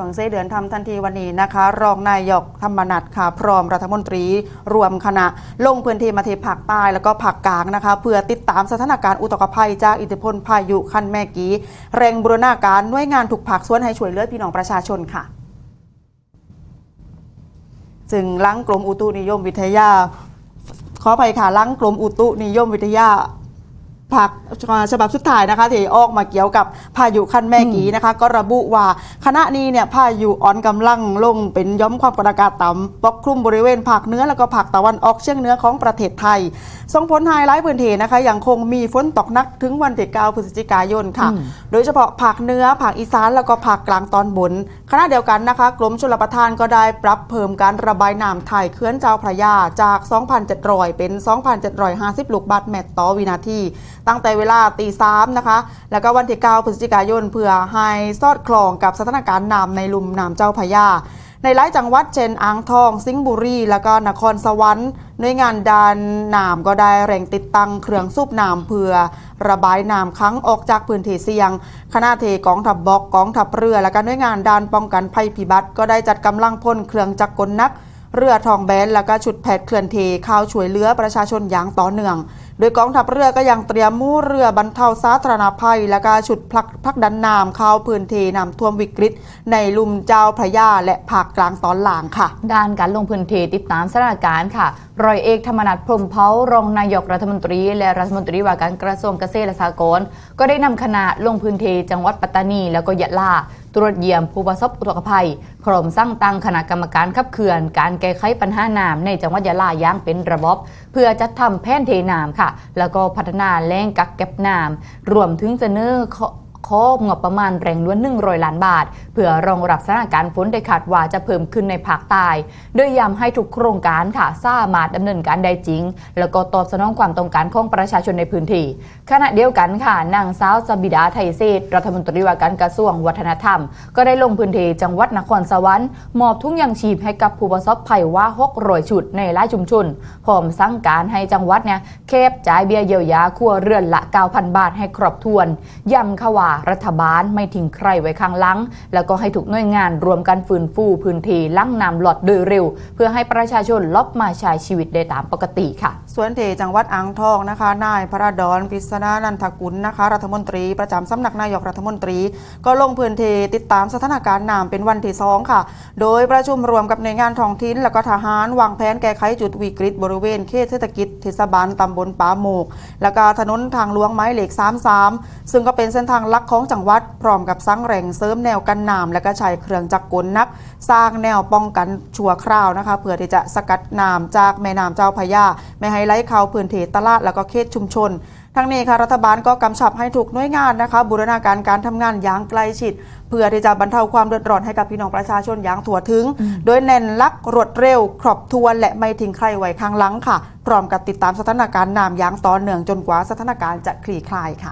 ช่วงเสเดือนทำทันทีวันนี้นะคะ รองนายกธรรมนัฐค่ะ พร้อมรัฐมนตรี รวมคณะ ลงพื้นที่มาที่ภาคใต้แล้วก็ภาคกลางนะคะ เพื่อติดตามสถานการณ์อุตกภัยจากอิทธิพลพายุคันแม่กีเร่งบูรณาการหน่วยงานถูกภาคส่วนให้ช่วยเหลือพี่น้องประชาชนค่ะจึงลังกรมอุตุนิยมวิทยาขออภัยค่ะลังกรมอุตุนิยมวิทยา ผักฉบับสุดท้ายนะคะที่ออกมาเกี่ยวกับพายุคันแม่กีนะคะ ก็ระบุว่าขณะนี้เนี่ยพายุอ่อนกำลังลงเป็นย้อมความกดอากาศต่ำปกคลุมบริเวณภาคเหนือแล้วก็ภาคตะวันออกเฉียงเหนือของประเทศไทย ส่งผลไฮไลท์พื้นที่นะคะยังคงมีฝนตกหนักถึงวันที่9พฤศจิกายนค่ะ โดยเฉพาะภาคเหนือภาคอีสานแล้วก็ภาคกลางตอนบนขณะเดียวกันนะคะ กรมชลประทานก็ได้ปรับเพิ่มการระบายน้ำถ่ายเขื่อนเจ้าพระยาจาก 2,700 เป็น 2,750 ลูกบาศก์เมตรต่อวินาที ตั้งแต่เวลาตีสามนะคะ แล้วก็วันที่ 9 พฤศจิกายนเพื่อให้สอดคล้องกับสถานการณ์น้ำในลุ่มน้ำเจ้าพระยาในหลายจังหวัดเช่นอ่างทอง สิงห์บุรี แล้วก็นครสวรรค์หน่วยงานดานน้ำก็ได้แร่งติดตั้งเครื่องสูบน้ำเพื่อระบายน้ำครั้งออกจากพื้นที่เสี่ยง คณะเทกองทัพบบกกองทัพเรือ และก็หน่วยงานด้านป้องกันภัยพิบัติ ก็ได้จัดกำลังพลเครื่องจักรกลนัก เรือทองแบนแล้วก็ชุดแพทย์เคลื่อนเทเข้าวช่วยเหลือประชาชนอย่างต่อเนื่อง โดยกองทัพเรือก็ยังเตรียมมู่เรือบรรเทาสาธารณภัย และก็ชุดพลักพักดันน้ำเข้าพื้นที่น้ำท่วมวิกฤต ในลุ่มเจ้าพระยาและภาคกลางตอนล่างค่ะ ด้านการลงพื้นที่ติดตามสถานการณ์ค่ะร้อยเอกธรรมนัฐพรมเผ่ารองนายกรัฐมนตรี และรัฐมนตรีว่าการกระทรวงเกษตรและสหกรณ์ก็ได้นำคณะลงพื้นที่จังหวัดปัตตานี แล้วก็ยะลาตรวจเยี่ยมผู้ประสบอุทกภัยพร้อมสร้างตั้งคณะกรรมการขับเคลื่อน การแก้ไขปัญหาน้ำในจังหวัดยะลาอย่างเป็นระบบ เพื่อจัดทำแผนเทน้ำค่ะแล้วก็พัฒนาแหล่งกักเก็บน้ำรวมถึงเสนอ ข้อของบประมาณแรงล้วน100ล้านบาท เพื่อรองรับสถานการณ์ฝนได้คาดว่าจะเพิ่มขึ้นในภาคใต้โดยย้ำให้ทุกโครงการค่ะสามารถดำเนินการได้จริง แล้วก็ตอบสนองความต้องการของประชาชนในพื้นที่ ขณะเดียวกันค่ะนางสาวสบิดาไทยเศรษรัฐมนตรีว่าการกระทรวงวัฒนธรรม ก็ได้ลงพื้นที่จังหวัดนครสวรรค์มอบทุ่งยางชีพให้กับผู้ประสบภัยว่า600ชุดในหลายชุมชนพร้อมสั่งการให้จังหวัดเนี่ยเคบจ่ายเบี้ยเยียวยาครัวเรือนละ9,000 บาทให้ครบถ้วนย้ำค่ะว่ารัฐบาลไม่ทิ้งใครไว้ข้างหลัง แล้วก็ให้ทุกหน่วยงานรวมกันฟื้นฟูพื้นที่ลั่งน้ำหลอดโดยเร็ว เพื่อให้ประชาชนลบมาใช้ชีวิตได้ตามปกติค่ะ ส่วนเทจังหวัดอ่างทองนะคะ นายพระดอนกฤษณานันทกุลนะคะ รัฐมนตรีประจำสำนักนายกรัฐมนตรี ก็ลงพื้นที่ติดตามสถานการณ์น้ำเป็นวันที่สองค่ะ โดยประชุมรวมกับหน่วยงานท้องถิ่นและก็ทหารวางแผนแก้ไขจุดวิกฤตบริเวณเขตเศรษฐกิจเทศบาลตำบลป่าโมก แล้วก็ถนนทางหลวงไม้เหล็ก 33 ซึ่งก็เป็นเส้นทางลักของจังหวัด พร้อมกับสร้างแหล่งเสริมแนวกันน้ำและก็ใช้เครื่องจักรกลนัก สร้างแนวป้องกันชั่วคราวนะคะ เพื่อที่จะสกัดน้ำจากแม่น้ำเจ้าพระยาไม่ให้ไหลเข้าพื้นที่ตลาดแล้วก็เขตชุมชนทั้งนี้ค่ะรัฐบาลก็กำชับให้ทุกหน่วยงานนะคะ บูรณาการการทำงานอย่างใกล้ชิด เพื่อที่จะบรรเทาความเดือดร้อนให้กับพี่น้องประชาชนอย่างทั่วถึง โดยเน้นลักรวดเร็ว ครอบถ้วนและไม่ทิ้งใครไว้ข้างหลังค่ะ พร้อมกับติดตามสถานการณ์น้ำอย่างต่อเนื่องจนกว่าสถานการณ์จะคลี่คลายค่ะ